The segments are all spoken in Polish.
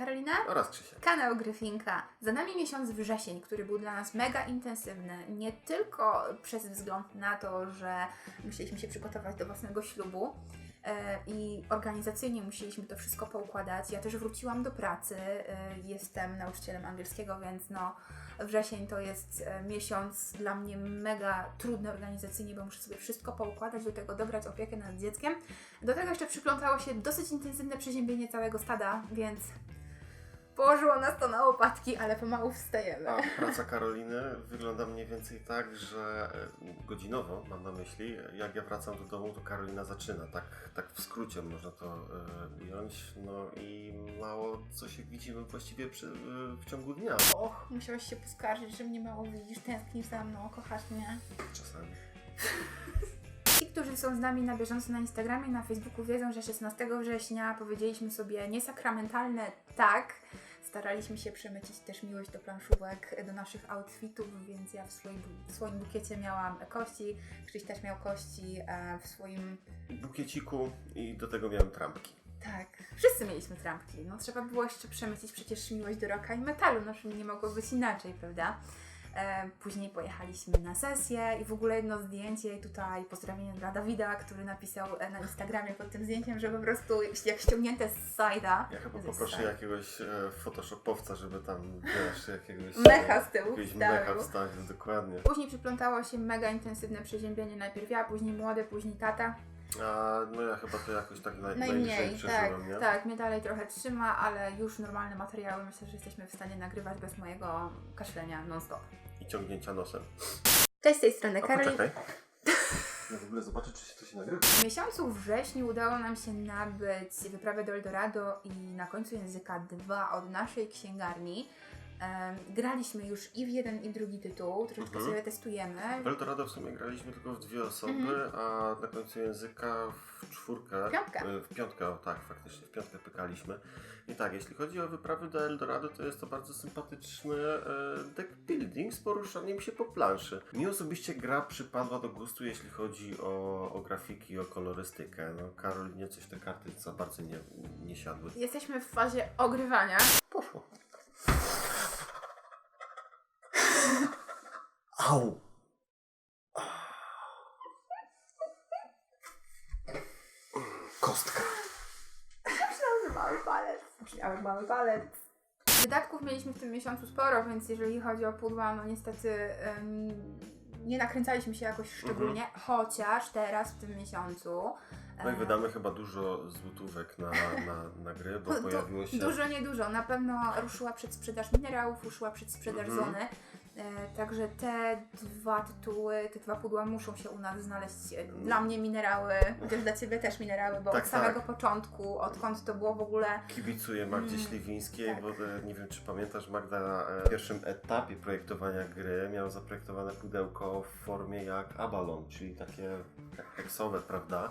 Karolina. Oraz Krzysiek. Kanał Gryfinka. Za nami miesiąc wrzesień, który był dla nas mega intensywny. Nie tylko przez wzgląd na to, że musieliśmy się przygotować do własnego ślubu e, i organizacyjnie musieliśmy to wszystko poukładać. Ja też wróciłam do pracy. e, Jestem nauczycielem angielskiego, więc no wrzesień to jest e, miesiąc dla mnie mega trudny organizacyjnie, bo muszę sobie wszystko poukładać, do tego dobrać opiekę nad dzieckiem. Do tego jeszcze przyplątało się dosyć intensywne przeziębienie całego stada, więc położyło nas to na łopatki, ale pomału wstajemy. A praca Karoliny wygląda mniej więcej tak, że e, godzinowo mam na myśli, jak ja wracam do domu, to Karolina zaczyna. Tak, tak w skrócie można to e, ująć. No i mało co się widzimy właściwie przy, e, w ciągu dnia. Och, musiałeś się poskarżyć, że mnie mało widzisz, tęsknisz za mną, kochasz mnie. Czasami. Ci, którzy są z nami na bieżąco na Instagramie, na Facebooku wiedzą, że 16 września powiedzieliśmy sobie niesakramentalne tak. Staraliśmy się przemycić też miłość do planszówek, do naszych outfitów, więc ja w swoim, w swoim bukiecie miałam kości, Krzyś też miał kości e, w swoim Bukieciku i do tego miałem trampki. Tak, wszyscy mieliśmy trampki. No trzeba było jeszcze przemycić przecież miłość do roka i metalu, no nie mogło być inaczej, prawda? E, później pojechaliśmy na sesję i w ogóle jedno zdjęcie i tutaj pozdrowienie dla Dawida, który napisał e, na Instagramie pod tym zdjęciem, że po prostu jak ściągnięte z sajda. Ja chyba poproszę sajda, jakiegoś e, photoshopowca, żeby tam, wiesz, jakiegoś... Mecha z tyłu Jakiegoś mecha wstawił, dokładnie. Później przyplątało się mega intensywne przeziębienie, najpierw ja, później młode, później tata. A no ja chyba to jakoś tak naj, Najmniej, tak, nie? tak, mnie dalej trochę trzyma, ale już normalne materiały myślę, że jesteśmy w stanie nagrywać bez mojego kaszlenia non-stop. Ciągnięcia nosem. Cześć, z tej strony A Karolina. poczekaj. Ja w ogóle zobaczę, czy się to się nagrywa. W miesiącu wrześniu udało nam się nabyć wyprawę do Eldorado i na końcu języka 2 od naszej księgarni. Graliśmy już i w jeden i drugi tytuł, troszeczkę Mhm. sobie testujemy. W Eldorado w sumie graliśmy tylko w dwie osoby, Mhm. a na końcu języka w czwórkę. Piątkę. e, W piątkę, tak, faktycznie, w piątkę pykaliśmy. I tak, jeśli chodzi o wyprawy do Eldorado, to jest to bardzo sympatyczny e, deck building z poruszaniem się po planszy. Mi osobiście gra przypadła do gustu, jeśli chodzi o, o grafiki, o kolorystykę. No, Karolinie coś te karty za bardzo nie, nie siadły. Jesteśmy w fazie ogrywania. Poszło. Au! Kostka. Myślałam, że mały palec. Myślałem, mały palec. Wydatków mieliśmy w tym miesiącu sporo, więc jeżeli chodzi o pudła, no niestety em, nie nakręcaliśmy się jakoś szczególnie, chociaż teraz w tym miesiącu No i wydamy chyba dużo złotówek na, na, na gry, bo Du- pojawiło się... Dużo, niedużo. Na pewno ruszyła przedsprzedaż minerałów, ruszyła przedsprzedaż Mhm. zony. E, także te dwa tytuły, te dwa pudła muszą się u nas znaleźć. E, Dla mnie minerały, chociaż dla Ciebie też minerały, bo Tak, od samego tak. początku, odkąd to było w ogóle Kibicuję Magdzie Mm, Śliwińskiej, tak. bo e, nie wiem czy pamiętasz Magda w pierwszym etapie projektowania gry miała zaprojektowane pudełko w formie jak Abalon, czyli takie heksowe, prawda?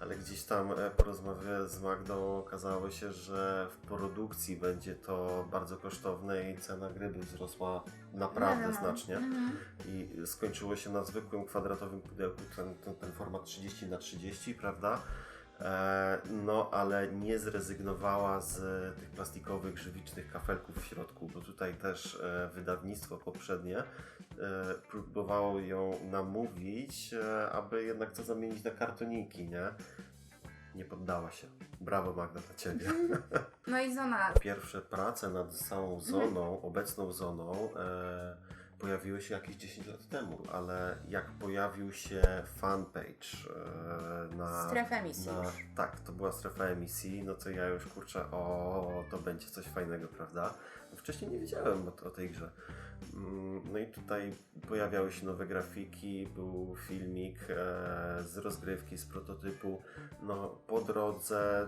Ale gdzieś tam e, po rozmowie z Magdą okazało się, że w produkcji będzie to bardzo kosztowne i cena gry by wzrosła naprawdę znacznie. Mhm. I skończyło się na zwykłym kwadratowym pudełku, ten, ten, ten format 30 na 30 prawda? E, no, ale nie zrezygnowała z tych plastikowych, żywicznych kafelków w środku, bo tutaj też e, wydawnictwo poprzednie e, próbowało ją namówić, aby jednak to zamienić na kartoniki, nie? Nie poddała się. Brawo Magda dla Ciebie. No i zona. Pierwsze prace nad całą zoną, obecną zoną, pojawiły się jakieś 10 lat temu, ale jak pojawił się fanpage e, na. Strefa emisji na, tak, to była strefa emisji, no to ja już kurczę, o, to będzie coś fajnego, prawda? Wcześniej nie wiedziałem o, o tej grze. Mm, No i tutaj pojawiały się nowe grafiki, był filmik e, z rozgrywki, z prototypu. No po drodze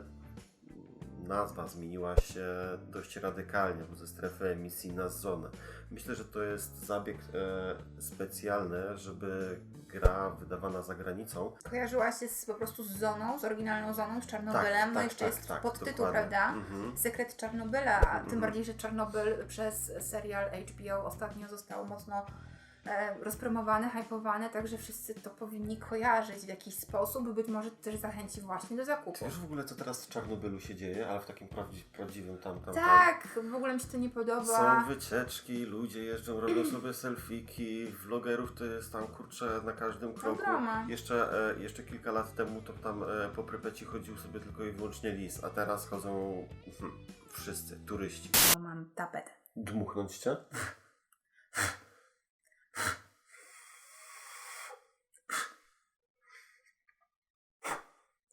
nazwa zmieniła się dość radykalnie, ze strefy emisji na zonę. Myślę, że to jest zabieg e, specjalny, żeby gra wydawana za granicą. Kojarzyła się z, po prostu z zoną, z oryginalną zoną, z Czarnobylem. Tak, no tak, jeszcze tak, jest tak, podtytuł, dokładnie. prawda? Mhm. Sekret Czarnobyla, a tym Mhm. bardziej, że Czarnobyl przez serial HBO ostatnio został mocno rozpromowane, hypowane, także wszyscy to powinni kojarzyć w jakiś sposób, być może też zachęci właśnie do zakupu. Wiesz w ogóle, co teraz w Czarnobylu się dzieje, ale w takim prawdzi- prawdziwym tam, tam, tam? Tak, w ogóle mi się to nie podoba. Są wycieczki, ludzie jeżdżą, robią sobie selfiki, vlogerów to jest tam kurczę na każdym kroku. drama. Jeszcze, e, jeszcze kilka lat temu to tam e, po Prypeci chodził sobie tylko i wyłącznie lis, a teraz chodzą hmm, wszyscy, turyści. Mam tapetę. Dmuchnąć cię?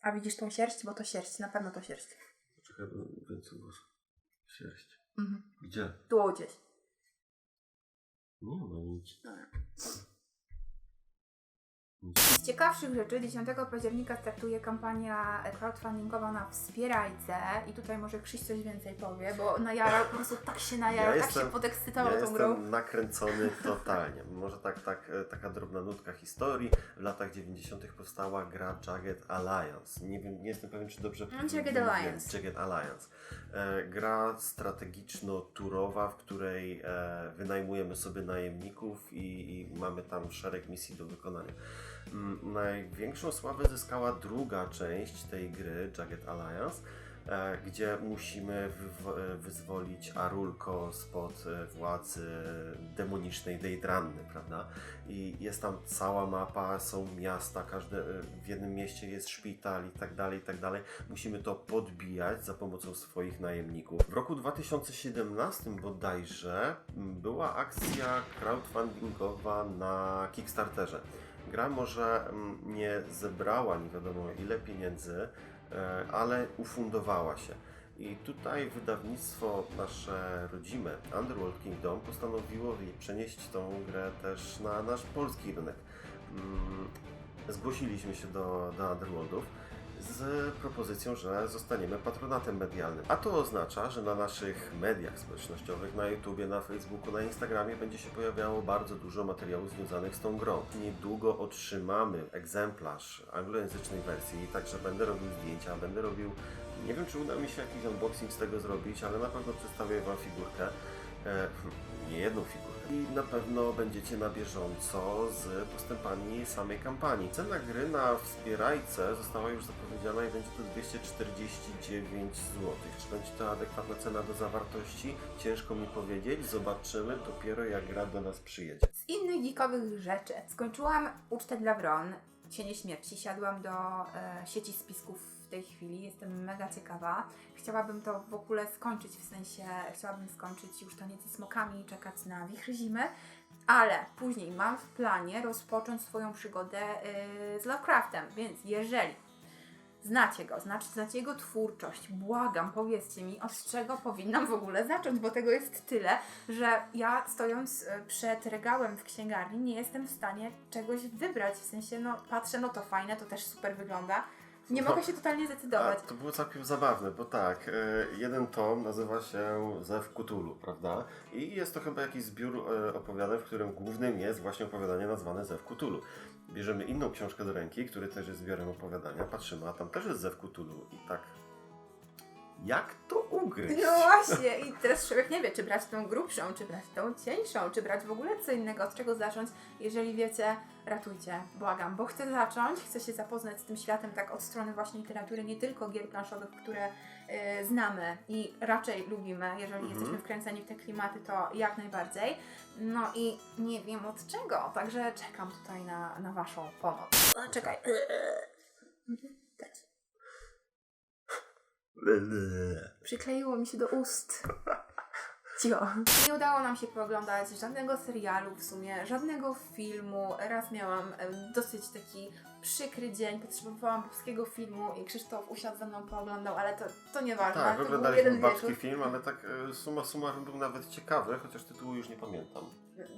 A widzisz tą sierść? Bo to sierść, na pewno to sierść. Czekaj, więcej głos. Sierść. Mhm. Gdzie? Tu gdzieś. Nie ma nic. Z ciekawszych rzeczy 10 października startuje kampania crowdfundingowa na Wspierajce i tutaj może Krzyś coś więcej powie, bo najarał, po prostu tak się najarał, Ja tak się jestem- podekscytował Ja tą grą. jestem nakręcony totalnie. Może tak, tak, e, taka drobna nutka historii. W latach 90. powstała gra Jagged Alliance. Nie wiem, nie jestem pewien, czy dobrze No, Jagged. Alliance. Jagged Alliance. E, gra strategiczno-turowa, w której e, wynajmujemy sobie najemników i, i mamy tam szereg misji do wykonania. Największą sławę zyskała druga część tej gry, Jagged Alliance, e, gdzie musimy e, wyzwolić Arulko spod e, władzy demonicznej Deidranny, prawda? I jest tam cała mapa, są miasta, każde, w jednym mieście jest szpital i tak dalej, i tak dalej. Musimy to podbijać za pomocą swoich najemników. W roku 2017 bodajże była akcja crowdfundingowa na Kickstarterze. Gra może mm, nie zebrała nie wiadomo ile pieniędzy, e, ale ufundowała się. I tutaj wydawnictwo nasze rodzime Underworld Kingdom postanowiło wi- przenieść tą grę też na nasz polski rynek. Mm, Zgłosiliśmy się do, do Underworldów z propozycją, że zostaniemy patronatem medialnym. A to oznacza, że na naszych mediach społecznościowych, na YouTubie, na Facebooku, na Instagramie będzie się pojawiało bardzo dużo materiałów związanych z tą grą. Niedługo otrzymamy egzemplarz anglojęzycznej wersji, także będę robił zdjęcia, będę robił, nie wiem czy uda mi się jakiś unboxing z tego zrobić, ale na pewno przedstawię Wam figurkę. E, nie jedną figurkę. I na pewno będziecie na bieżąco z postępami samej kampanii. Cena gry na wspierajce została już zapowiedziana i będzie to 249 zł. Czy będzie to adekwatna cena do zawartości? Ciężko mi powiedzieć. Zobaczymy dopiero jak gra do nas przyjedzie. Z innych geekowych rzeczy. Skończyłam ucztę dla Wron, Cienie Śmierci. Siadłam do e, sieci spisków tej chwili. Jestem mega ciekawa. Chciałabym to w ogóle skończyć, w sensie chciałabym skończyć już taniec ze smokami i czekać na wichry zimy. Ale później mam w planie rozpocząć swoją przygodę e, z Lovecraftem, więc jeżeli znacie go, znacie, znacie jego twórczość, błagam, powiedzcie mi, od czego powinnam w ogóle zacząć, bo tego jest tyle, że ja stojąc e, przed regałem w księgarni nie jestem w stanie czegoś wybrać. W sensie, no patrzę, no to fajne, to też super wygląda. Nie mogę się totalnie A, zdecydować. to było całkiem zabawne, bo tak, e, jeden tom nazywa się Zew Cthulhu, prawda? I jest to chyba jakiś zbiór e, opowiadań, w którym głównym jest właśnie opowiadanie nazwane Zew Cthulhu. Bierzemy inną książkę do ręki, który też jest zbiorem opowiadania, patrzymy, a tam też jest Zew Cthulhu i tak... Jak to ugryźć? No właśnie, i teraz człowiek nie wie, czy brać tą grubszą, czy brać tą cieńszą, czy brać w ogóle co innego, od czego zacząć. Jeżeli wiecie, ratujcie, błagam, bo chcę zacząć, chcę się zapoznać z tym światem tak od strony właśnie literatury, nie tylko gier planszowych, które y, znamy i raczej lubimy, jeżeli Mhm. jesteśmy wkręceni w te klimaty, to jak najbardziej. No i nie wiem od czego, także czekam tutaj na, na Waszą pomoc. A, czekaj. Mhm. Przykleiło mi się do ust. Cicho. Nie udało nam się pooglądać żadnego serialu w sumie, żadnego filmu. Raz miałam dosyć taki przykry dzień, potrzebowałam polskiego filmu i Krzysztof usiadł ze mną, pooglądał, ale to, to nieważne. Tak, to był oglądaliśmy jeden babski wieczór. film, ale tak e, summa summarum był nawet ciekawy, chociaż tytułu już nie pamiętam.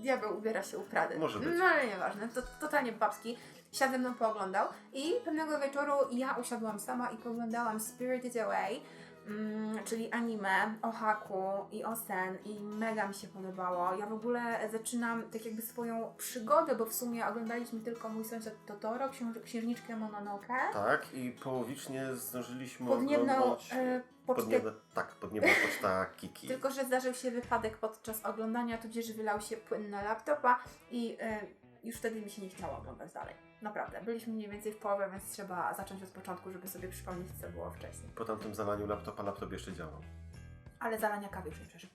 Diabeł ubiera się u Prady. Może być. No ale nieważne, to totalnie babski. Siadł ze mną, pooglądał i pewnego wieczoru ja usiadłam sama i pooglądałam Spirited Away. Mm, czyli anime o Haku i o Sen i mega mi się podobało. Ja w ogóle zaczynam tak jakby swoją przygodę, bo w sumie oglądaliśmy tylko Mój sąsiad Totoro, książ- księżniczkę Mononoke, Tak, i połowicznie zdążyliśmy podniebną oglądać... e, pocztę Podniebna, tak, podniebna poczta Kiki. Tylko, że zdarzył się wypadek podczas oglądania, tudzież wylał się płyn na laptopa i e, już wtedy mi się nie chciało oglądać dalej. Naprawdę. Byliśmy mniej więcej w połowie, więc trzeba zacząć od początku, żeby sobie przypomnieć, co było wcześniej. Po tamtym zalaniu laptopa, laptop jeszcze działał. Ale zalania kawy już nie przeżył.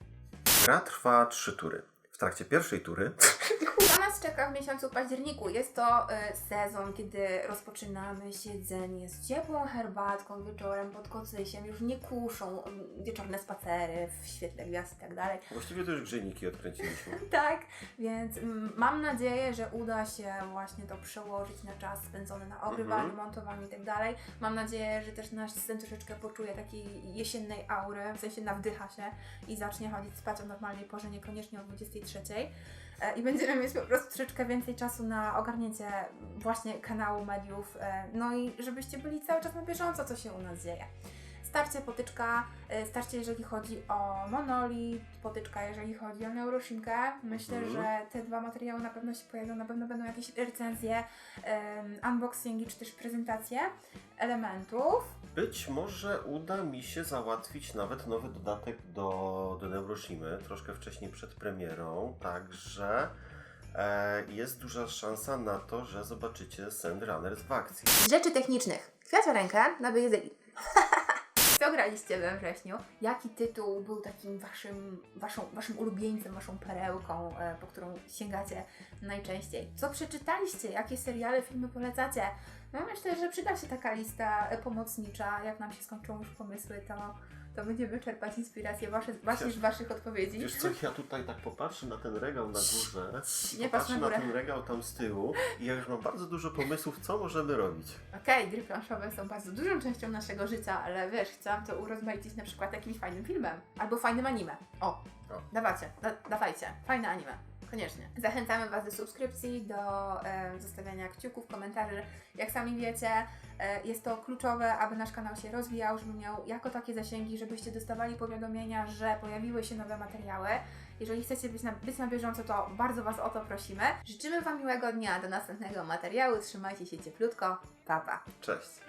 Gra trwa trzy tury. W trakcie pierwszej tury Co nas czeka w miesiącu październiku? Jest to e, sezon, kiedy rozpoczynamy siedzenie z ciepłą herbatką wieczorem pod kocysiem, już nie kuszą mm, wieczorne spacery w świetle gwiazd i tak dalej. właściwie to już grzejniki odkręciliśmy. Tak, więc mm, mam nadzieję, że uda się właśnie to przełożyć na czas spędzony na ogrywaniu, Mhm. montowaniu i tak dalej. Mam nadzieję, że też nasz syn troszeczkę poczuje takiej jesiennej aury, w sensie nawdycha się i zacznie chodzić spać o normalnej porze, niekoniecznie o 23. E, I będziemy mieć po prostu troszeczkę więcej czasu na ogarnięcie właśnie kanału mediów, e, no i żebyście byli cały czas na bieżąco, co się u nas dzieje. Starcie, potyczka, e, starcie jeżeli chodzi o Monolit, potyczka jeżeli chodzi o Neuroshimkę. Myślę, Mhm. że te dwa materiały na pewno się pojawią, na pewno będą jakieś recenzje, em, unboxingi czy też prezentacje elementów. Być może uda mi się załatwić nawet nowy dodatek do, do Neuroshimy, troszkę wcześniej przed premierą, także e, jest duża szansa na to, że zobaczycie Sandrunners w akcji. Z rzeczy technicznych. Kwiacia rękę na wyjezdeli. Co graliście we wrześniu? Jaki tytuł był takim waszym, waszą, waszym ulubieńcem, waszą perełką, e, po którą sięgacie najczęściej? Co przeczytaliście? Jakie seriale, filmy polecacie? No myślę, że przyda się taka lista e, pomocnicza. Jak nam się skończą już pomysły, to, to będziemy czerpać inspiracje wasze, właśnie z waszych odpowiedzi. Wiesz co, ja tutaj tak popatrzę na ten regał na górze, Nie patrz popatrzę na na ten regał tam z tyłu i ja już mam bardzo dużo pomysłów, co możemy robić. Okej, gry planszowe są bardzo dużą częścią naszego życia, ale wiesz, chciałam to urozmaicić na przykład jakimś fajnym filmem albo fajnym anime. O, O. dawajcie, da, dawajcie, fajne anime. Koniecznie. Zachęcamy Was do subskrypcji, do e, zostawiania kciuków, komentarzy. Jak sami wiecie, e, jest to kluczowe, aby nasz kanał się rozwijał, żeby miał jako takie zasięgi, żebyście dostawali powiadomienia, że pojawiły się nowe materiały. Jeżeli chcecie być na, być na bieżąco, to bardzo Was o to prosimy. Życzymy Wam miłego dnia, do następnego materiału. Trzymajcie się cieplutko. Pa, pa. Cześć!